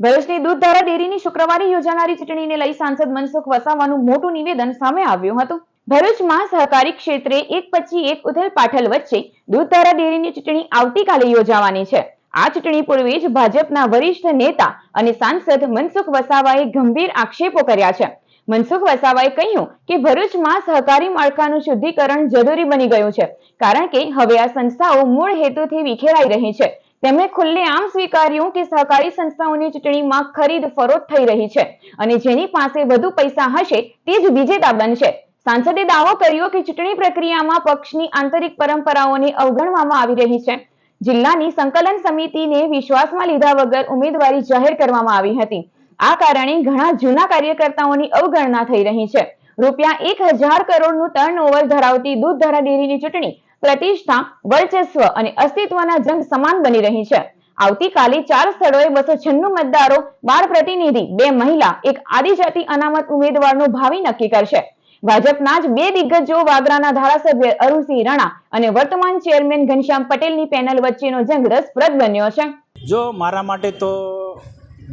ભરૂચની દૂધધારા ડેરીની શુક્રવારે યોજાનારી ચૂંટણીને લઈ સાંસદ મનસુખ વસાવાનું મોટું નિવેદન સામે આવ્યું હતું. ભરૂચમાં સહકારી ક્ષેત્રે એક પછી એક ઉથલ પાઠલ વચ્ચે દૂધધારા ડેરીની ચૂંટણી આવતીકાલે યોજાવાની છે. આ ચૂંટણી પૂર્વે જ ભાજપના વરિષ્ઠ નેતા અને સાંસદ મનસુખ વસાવાએ ગંભીર આક્ષેપો કર્યા છે. મનસુખ વસાવાએ કહ્યું કે ભરૂચમાં સહકારી માળખાનું શુદ્ધિકરણ જરૂરી બની ગયું છે, કારણ કે હવે આ સંસ્થાઓ મૂળ હેતુથી વિખેરાઈ રહી છે. તેમણે ખુલ્લેઆમ સ્વીકાર્યું કે સહકારી સંસ્થાઓની ચૂંટણીમાં ખરીદ ફરોત થઈ રહી છે અને જેની પાસે વધુ પૈસા હશે તે જ વિજેતા બનશે સાંસદે દાવો કર્યો કે ચૂંટણી પ્રક્રિયામાં પક્ષની આંતરિક પરંપરાઓને અવગણવામાં આવી રહી છે. જિલ્લાની સંકલન સમિતિને વિશ્વાસમાં લીધા વગર ઉમેદવારી જાહેર કરવામાં આવી હતી. આ કારણે ઘણા જૂના કાર્યકર્તાઓની અવગણના થઈ રહી છે. રૂપિયા એક હજાર કરોડનું ટર્નઓવર ધરાવતી દૂધધારા ડેરીની ચૂંટણી પ્રતિષ્ઠા, વર્ચસ્વ અને અસ્તિત્વના જંગ સમાન બની રહી છે. આવતીકાલે ચાર સ્થળોએ બસો છન્નું મતદારો, બાર પ્રતિનિધિ, બે મહિલા, એક આદિજાતિ અનામત ઉમેદવારનું ભાવિ નક્કી કરશે. ભાજપના જ બે દિગ્ગજો વાગરાના ધારાસભ્ય અરુણસિંહ રાણા અને વર્તમાન ચેરમેન ઘનશ્યામ પટેલની પેનલ વચ્ચેનો જંગ રસપ્રદ બન્યો છે. જો મારા માટે તો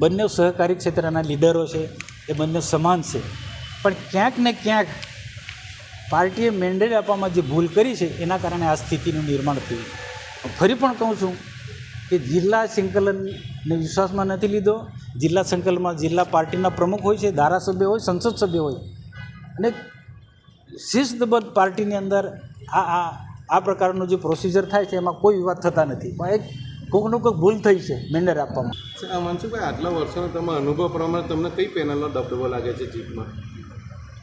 બંને સહકારી ક્ષેત્રના લીડરો છે, એ બંને સમાન છે. પણ ક્યાંક ને ક્યાંક પાર્ટીએ મેન્ડેટ આપવામાં જે ભૂલ કરી છે એના કારણે આ સ્થિતિનું નિર્માણ થયું. ફરી પણ કહું છું કે જિલ્લા સંકલનને વિશ્વાસમાં નથી લીધો. જિલ્લા સંકલનમાં જિલ્લા પાર્ટીના પ્રમુખ હોય છે ધારાસભ્ય હોય સંસદ સભ્ય હોય. અને શિસ્તબદ્ધ પાર્ટીની અંદર આ આ આ પ્રકારનું જે પ્રોસિજર થાય છે એમાં કોઈ વિવાદ થતા નથી. પણ એક કોઈકનું કોઈક ભૂલ થઈ છે મેન્ડર આપવામાં. આ મનસુખભાઈ આટલા વર્ષોનો તમે અનુભવ પ્રમાણે તમને કઈ પેનલનો દબદબો લાગે છે જીતમાં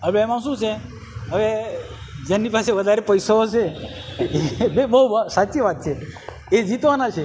હવે એમાં શું છે હવે જેની પાસે વધારે પૈસો હશે એ બહુ સાચી વાત છે. એ જીતવાના છે.